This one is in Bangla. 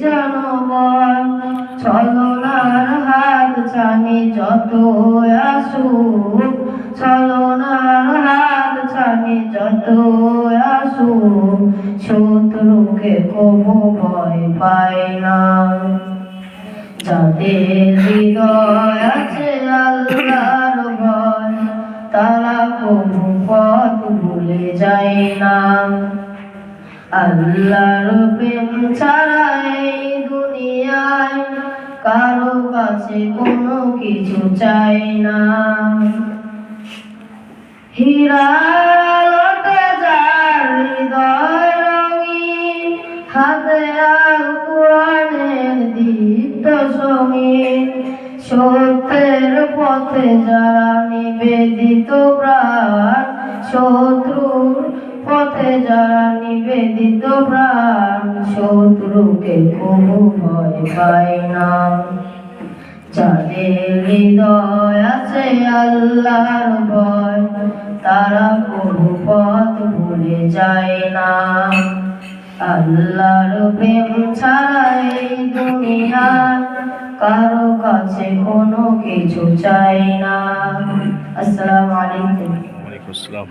যেন বয় ছলনার হাত ছানি যত আসুক ছলনার হাত ছানি যত আসুক শত্রুকে কবু ভয় পায় না যাদের হৃদয় আছে আল্লাহর ভয় তারা কবু পথ ভুলে যায় না আল্লাহর প্রেম ছাড়া এই দুনিয়ায় কারও কাছে কোনো কিছু চাই না। হীরার আলোতে যার হৃদয় রঙিন, হাতে আর কোরআনের সত্যের পথে যারা নিবেদিত প্রাণ, শত্রুর পথে যারা নিবেদিত প্রাণ, শত্রুকে কোনো ভয় পায় না। যাদের হৃদয় আছে আল্লাহর ভয়, তারা কোনো পথ ভুলে যায় না। আল্লাহর প্রেম ছাড়া এই দুনিয়ায় কারও কাছে কোনো কিছু চাই না। আসসালামু আলাইকুম। ওয়ালাইকুম আসসালাম।